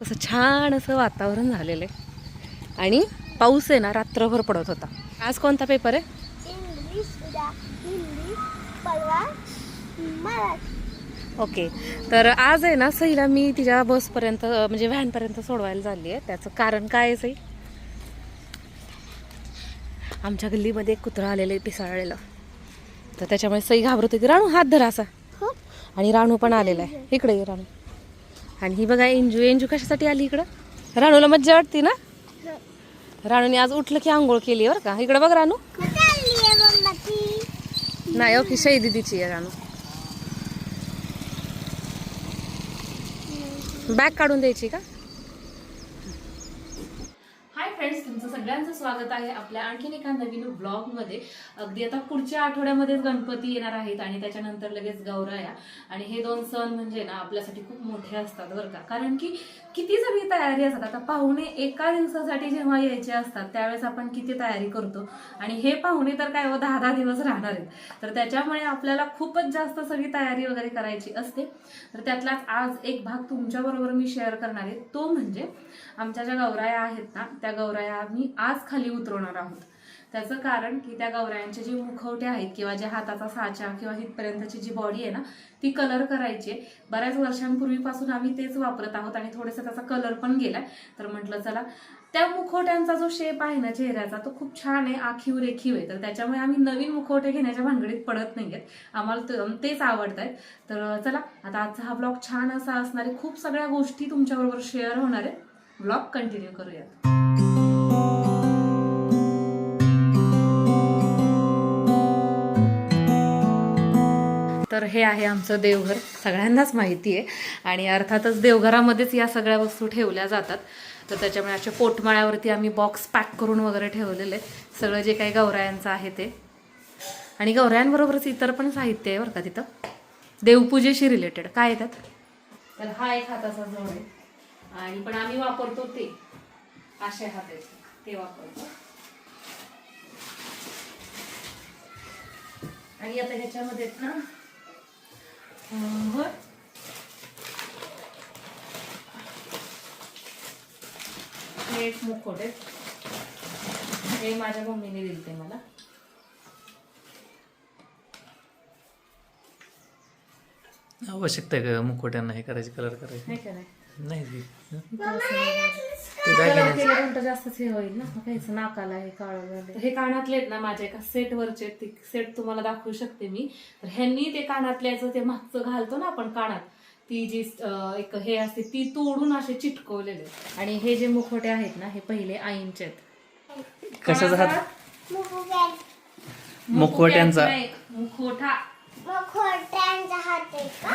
असं छान असं वातावरण झालेलं आहे. आणि पाऊस आहे ना रात्रभर पडत होता. आज कोणता पेपर आहे? ओके तर आज आहे ना सईला मी तिच्या बसपर्यंत म्हणजे व्हॅनपर्यंत सोडवायला चालली आहे. त्याचं कारण काय आहे सई? आमच्या गल्लीमध्ये एक कुत्रा आलेलं आहे पिसाळलेलं. तर त्याच्यामुळे सई घाबरत होती. राणू हात धरा असा. हो. आणि राणू पण आलेला आहे. इकडे राणू आणि ही बघा एंजू एंजू कशासाठी आली इकडं? राणूला मज्जा वाटते ना? राणूने आज उठलं की आंघोळ केली बरं का? इकडं बघ राणू. नाही हो, ओके शही दिदीची आहे राणू. बॅग काढून द्यायची का? सगळ्यांचं स्वागत आहे आपल्या आणखीन एका नवीन ब्लॉगमध्ये. अगदी आता पुढच्या आठवड्यामध्येच गणपती येणार आहेत आणि त्याच्यानंतर लगेच गौराया. आणि हे दोन सण म्हणजे ना आपल्यासाठी खूप मोठे असतात बरं का. कारण की किती सगळी तयारी असतात आता पाहुणे एका दिवसासाठी जेव्हा यायचे असतात त्यावेळेस आपण किती तयारी करतो. आणि हे पाहुणे तर काय हो, दहा दहा दिवस राहणार आहेत. तर त्याच्यामुळे आपल्याला खूपच जास्त सगळी तयारी वगैरे करायची असते. तर त्यातलाच आज एक भाग तुमच्याबरोबर मी शेअर करणार आहे. तो म्हणजे आमच्या ज्या गौराया आहेत ना त्या गौराया मी आज खाली उतरवणार आहोत. त्याचं कारण की त्या गवऱ्यांचे जे मुखवटे आहेत किंवा जे हाताचा साचा किंवा इथपर्यंतची जी बॉडी आहे ना ती कलर करायची आहे. बऱ्याच वर्षांपूर्वीपासून आम्ही तेच वापरत आहोत आणि थोडंसं त्याचा कलर पण गेलाय. तर म्हटलं चला त्या मुखवट्यांचा जो शेप आहे ना चेहऱ्याचा तो खूप छान आहे आखीव रेखीव आहे. तर त्याच्यामुळे आम्ही नवीन मुखवटे घेण्याच्या भानगडीत पडत नाहीयेत. आम्हाला तेच आवडत आहेत तर चला आता आजचा हा ब्लॉग छान असा असणार आहे. खूप सगळ्या गोष्टी तुमच्याबरोबर शेअर होणार आहे ब्लॉग कंटिन्यू करूयात. तर हे आहे आमचं देवघर. सगळ्यांनाच माहिती आहे. आणि अर्थातच देवघरामध्येच या सगळ्या वस्तू ठेवल्या जातात. तर त्याच्यामुळे अशा पोटमाळ्यावरती आम्ही बॉक्स पॅक करून वगैरे ठेवलेले आहेत. सगळं जे काही गौरायांचं आहे ते. आणि गौरायांबरोबरच इतर पण साहित्य आहे बरं का तिथं? देवपूजेशी रिलेटेड काय येतात तर हा एक हाताचा जोड आहे. आणि पण आम्ही वापरतो ते. असे हात ते वापरतो. आणि आता ह्याच्यामध्ये ना हे एक मुखोट आहे. हे माझ्या मम्मीने दिले ते मला. आवश्यकता आहे का मुखवट्यांना हे करायचे कलर करायचे? नाही का नाही नाही. ती. ते कलर दागिन्याचे केल्यानंतर जास्तच हे होईल ना. काहीच नाकाला हे काळं झालं. हे कानातले आहेत ना माझ्या एका सेटवरचे आहेत. ते सेट तुम्हाला दाखवू शकते मी. तर ह्यांनी ते कानातल्याचं ते मागचं घालतो ना आपण कानात ती जी एक हे असते ती तोडून असे चिटकवलेले. आणि हे जे मुखवटे आहेत ना हे पहिले आईंचे आहेत. कशाचा हात? मुखवट्यांचा. नाही, मुखोटा मुखोट्यांचा हात आहे का?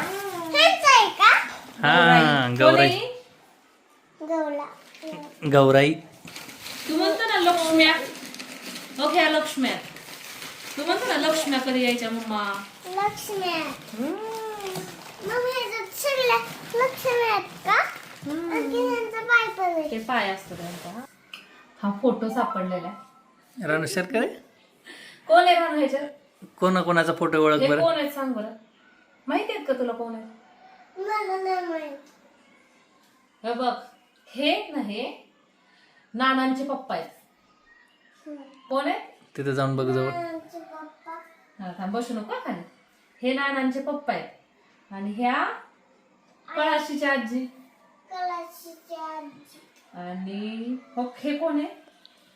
हेच आहे का? हा गौराई. कोणी? गवला गौराई. तू म्हणतो ना लक्ष्म्या. ओके लक्ष्म्या. तू म्हणतो ना लक्ष्म्या कधी यायच्या मम्मा. लक्ष्मी मग ह्याच्यात सगळ्या लक्ष्मी आहेत का? आणखी ह्यांचा पाय पण आहे ते पाय असतो त्यांचा हा. फोटो सापडलेला आहे. रानू शेरकर आहे कोण आहे रानू ह्याच्यात? कोणा कोणाचा फोटो ओळख बरं? कोण आहेत सांग बरं. माहिती आहेत का तुला कोण आहे मला नाही माहीत. हे बघ. हे आहेत ना हे नानांचे पप्पा आहेत. कोण आहे तिथे जाऊन बघ जवळ. आमचे पप्पा. हा, थांब बसू नको हा खाली. हे नानांचे पप्पा आहेत. आणि ह्या कळाशीची आजी. कलाशीची आजी. आणि हो हे कोण आहे?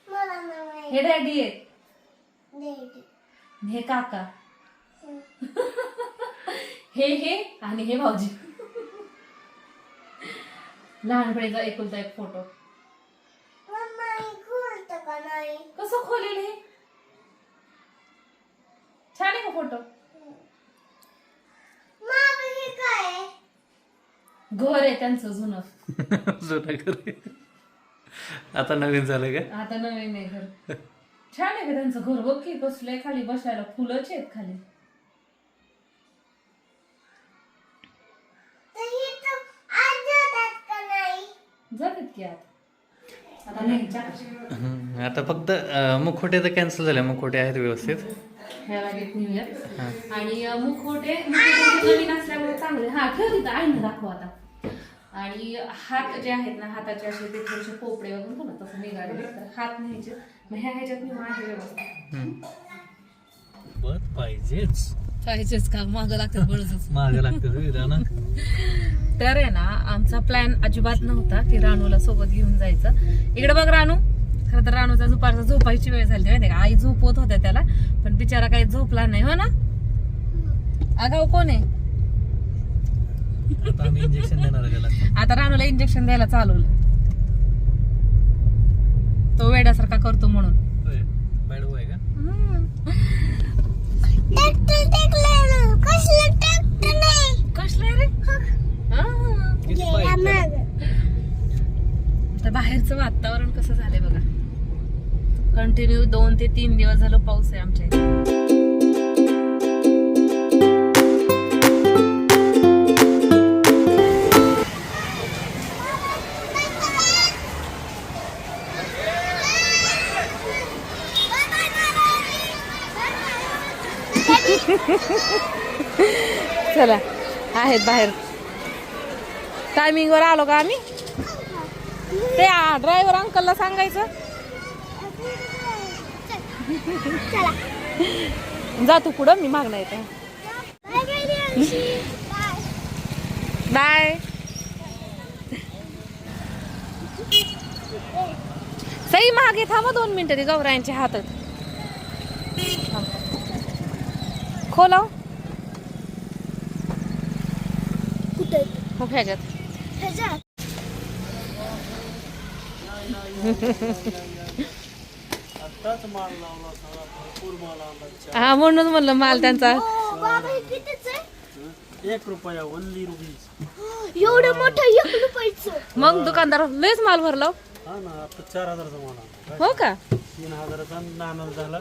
मला नाही हे डॅडी आहेत. डेडी. आणि हे काका. हे हे आणि हे भाऊजी. लहानपणीचा एकुलता एक फोटो. मम्मा खोलतं का नाही? कसं खोलेल हे? छान आहे का फोटो? हे? घर आहे त्यांचं जुनं. जुनं घर आहे. आता नवीन झालं का? आता नवीन आहे घर. छान आहे का त्यांचं घर? बघ की बसलंय खाली बसायला फुलंच आहेत खाली. आत. फक्त अं, मुखवटे तर कॅन्सल झाले. मुखवटे आहेत व्यवस्थित. आणि नवीन असल्यामुळे चांगले. हा ठेव तिथं आहे ना दाखव आता. आणि हात जे आहेत ना हाताचे असे ते थोडेसे पोपडे वगैरे ना तसं निघाले तर हात न्यायचे. मग ह्या ह्याच्यात मी माझी व्यवस्था पाहिजेच. पाहिजेच का? मागं बळच माग लागतं तर आहे ना आमचा प्लॅन अजिबात नव्हता की राणूला सोबत घेऊन जायचं. इकडे बघ राणू खरं तर राणूचा दुपारचा झोपायची वेळ झाली. माहिती का? आई झोपवत होत्या त्याला पण बिचारा काही झोपला नाही. हो ना? अगाव कोण आहे? आता राणूला इंजेक्शन द्यायला चालवलं. तो वेड्यासारखा करतो म्हणून होय बॅड आहे का ट्रॅक्टर टाकलं ना कसलं ट्रॅक्टर नाही कसलं रे किती गेला पाहिजे त्याला? मागं. तर वातावरण कसं झालंय बघा? कंटिन्यू दोन ते तीन दिवस झालं पाऊस आहे आमच्या इथे. चला आहेत बाहेर. टायमिंगवर आलो का आम्ही? ते ड्रायव्हर अंकलला सांगायचं. जा तू पुढं मी मागणं येते बाय सई मागे थांबा दोन मिनिटं ते गौरायांच्या हातात. खोलाव. कुठे मग ह्याच्यात. ह्याच्यात. हा म्हणूनच म्हणलं माल त्यांचा. हो, बाबा हे कितीच आहे? एक रुपया ओनली रुपीज एवढं मोठं एक रुपयाचं. मग दुकानदार लयच माल भरला हा. ना आता चार हजारचा मला हो का? तीन हजाराचा नाना झाला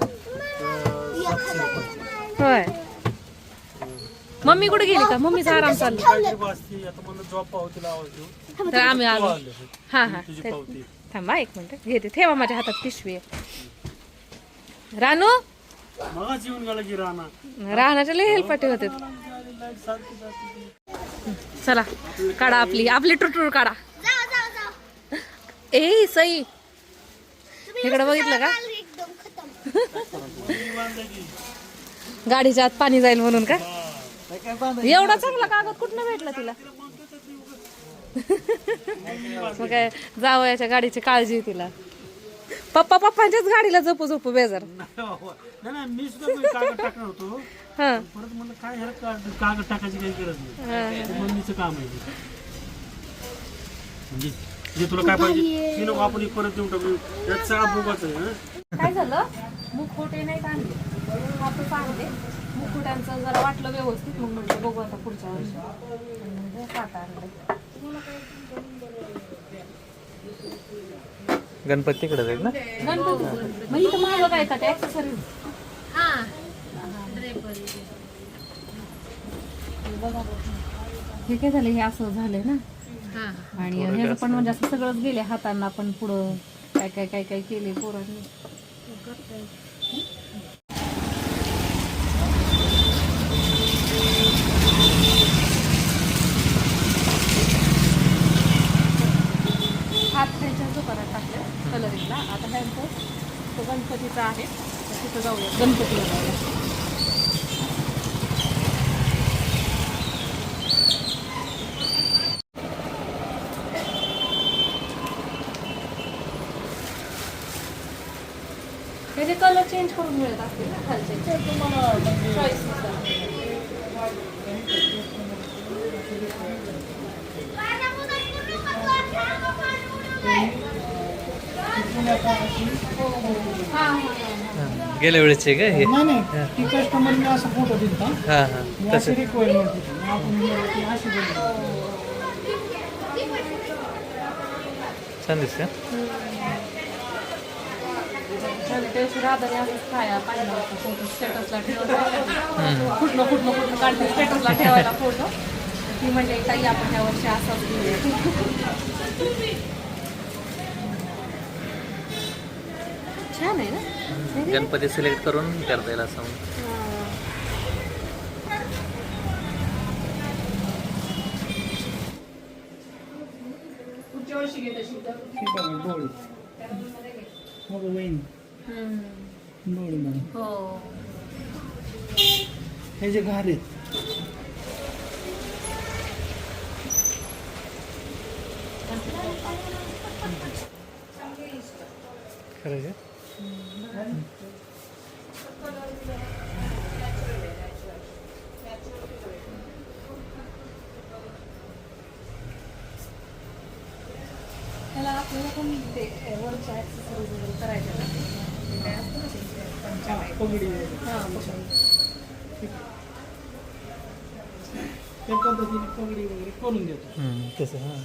होय. मम्मी कुठे गेली का? मम्मीचा आराम चालला. जॉब पावतीला आवाज देऊ. तर आम्ही आलो. हा हा. तुझी पावती. थांबा एक मिनिट. घेते ठेवा माझ्या हातात पिशवी आहे. रानू? मगाच येऊन गेला की राणा. राहण्याच्या लय हेलपाटे होते. चला काढा आपली. आपली टुटूर काढा. ए सई. इकडे बघितलं का? गाडीच्या आत पाणी जाईल म्हणून का? एवढा चांगला कागद कुठनं भेटला तिला? मग काय जावयाच्या गाडीची काळजी आहे तिला. पप्पा पप्पांच्याच गाडीला झोपू झोपू बेजार. नाही नाही मी सुद्धा कागद टाकणार होतो. हा. परत म्हणलं काय ह्याला का- कागद टाकायची काही गरज नाही. ते मम्मीचं काम आहे ते. म्हणजे जे तुला काय पाहिजे ते नको आपण एक परत देऊन टाकू. यात सगळा भोगाच आहे हं? काय झालं? मुखवटे नाही आणले. मुखवट्यांचं जरा वाटलं व्यवस्थित मग म्हटलं बघू आता पुढच्या वर्षी. हात आणले. गणपती तिकडे जाईल ना गणपती मग इथं मागं काय का ऍक्सेसरीज हे काय झालं हे असं झालंय ना आणि ह्याचं पण म्हणजे असं सगळंच गेले हातांना पण पुढं काय काय काय काय केले पोरांनी हात ह्याच्या दुकानात टाकले कलरिंगला आता ह्यांचं तो गणपतीचा आहे. तर तिथं जाऊया. गणपतीला जाऊया. त्याचे कलर चेंज करून मिळत असतील ना खालचे चॉईस गेल्या वेळेचे का हे? नाही नाही. ती कस्टमरने असा फोटो दिलता. हा हा. मी तसं. अशी रिक्वायरमेंट होती मग आपण गेलो की अशी बोलली. छान दिसते त्याशी राधाने असंच खाया पाहिलं होतं फोटो स्टेटसला ठेवायला कुठनं काढते स्टेटसला ठेवायला फोटो ती म्हणजे ताई आपण ह्या वर्षी असाच छान आहे ना? गणपती सिलेक्ट करून करता येईल असं. हो. हे जे घार आहेत. खरं त्याला आपल्याला पण ते वरच्या accessories वगैरे करायच्या ना. ते काय असतं ना ते पंचांग. पगडी हां. त्या पद्धतीने पगडी वगैरे करून देतो तसं हां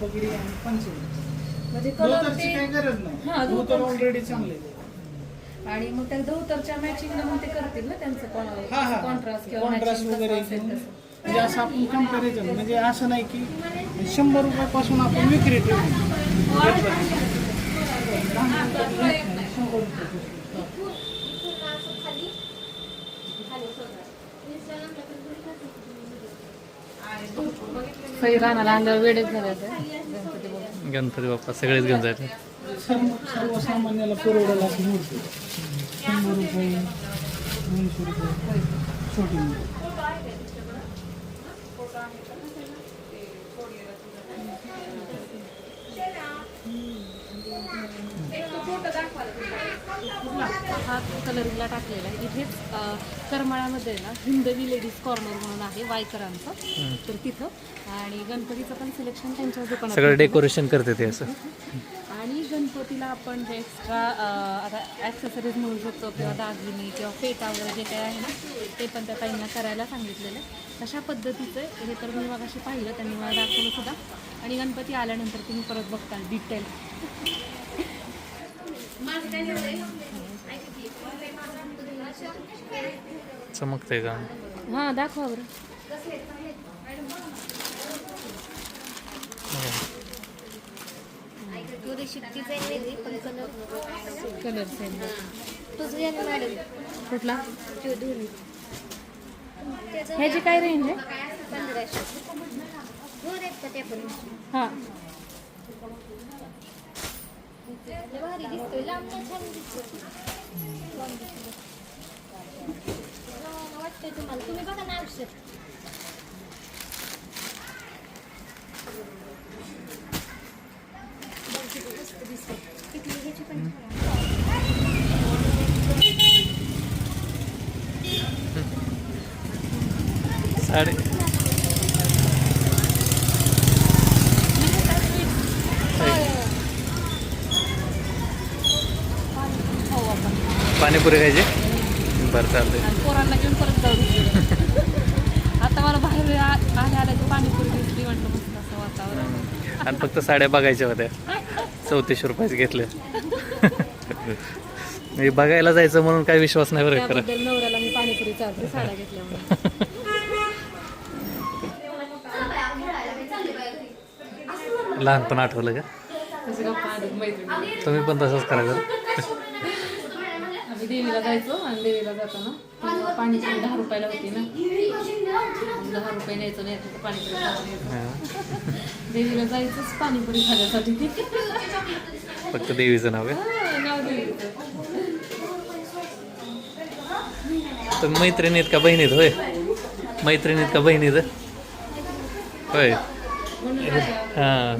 पगडी आणि पंचमी म्हणजे कलर धोतरची ते काही गरज हा, नाही धोतर. धोतर ऑलरेडी चांगले आणि मग त्या धोतरच्या मॅचिंग मग ते करतील ना त्यांचं हा हा कॉन्ट्रास्ट किंवा कॉन्ट्रास्ट matching वगैरे कसं असेल घेऊन. तसं. म्हणजे असं आपण कंपॅरिझन म्हणजे असं नाही की शंभर रुपयापासून आपण विक्री ठेवू. शंभर रुपये काही रानाला आणल्यावर वेळेच झाले होते. गणपती बाप्पा सगळेच घेऊन जायचे. सर्वसामान्याला परवडायला अशी मूर्ती शंभर रुपये दोनशे रुपये छोटी हा कलरिंगला टाकलेला आहे. इथेच करमाळ्यामध्ये ना हिंदवी लेडीज कॉर्नर म्हणून आहे वायकरांचं. तर तिथं. आणि गणपतीचं पण सिलेक्शन त्यांच्या दुकानात सगळं. डेकोरेशन करते ते असं. आणि गणपतीला आपण जे एक्स्ट्रा आता ॲक्सेसरीज म्हणू शकतो किंवा दागिने किंवा पेटा वगैरे जे काही आहे ना ते पण त्या ताईंना करायला सांगितलेलं आहे. तशा पद्धतीचं हे तर मी मगाशी पाहिलं त्यांनी मला दाखवलं सुद्धा. आणि गणपती आल्यानंतर तुम्ही परत बघता डिटेल चमकतंय का? हां दाखवा बरं. कलर सेम कुठला? ह्याची काय रेंज आहे? हो. हां भारी दिसतोय लांब छान दिसतो लांब तुम्हाला. तुम्ही बघा ना औषध साडे हो पाणीपुरी खायची? बरं चालतंय. आणि पोरांना घेऊन परत जाऊ. आता मला बाहेर आ- आल्या आल्या की पाणीपुरी दिसली म्हटलं मस्त असं वातावरण. आणि फक्त साड्या बघायच्या होत्या. चौतीसशे रुपयाचे घेतले. बघायला जायचं म्हणून काय विश्वास नाही बरं खरं. त्याबद्दल नवऱ्याला मी पाणीपुरी चालते साड्या घेतल्यामुळे लहानपण आठवलं का? तसे गप्पा आधी मैत्रिणी. तुम्ही पण तसंच करा जरा आम्ही देवीला जायचो आणि देवीला जाताना पाणीपुरी दहा रुपयाला होती ना. दहा रुपये न्यायचं नाही तर पाणीपुरी. हां. देवीला जायचंच पाणीपुरी खाण्यासाठी. फक्त देवीचं नाव आहे? हा, नाव देवीचं. तर मैत्रिणीत का बहिणीत? होय. मैत्रिणीत का बहिणीत? होय. हां.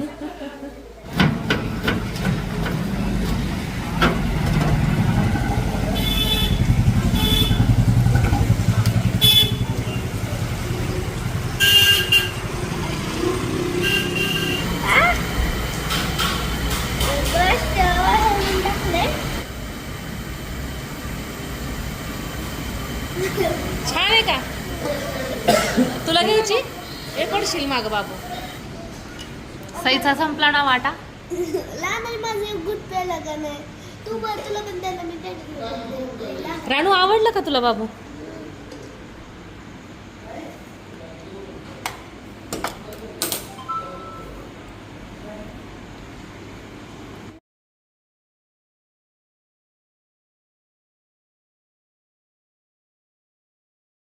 घ्यायची? हे पडशील माग बाबू. सईचा संपला ना वाटा. लहान माझं एक गुड प्यायला का नाही? तू तुला पण मी राणू आवडलं का तुला बाबू?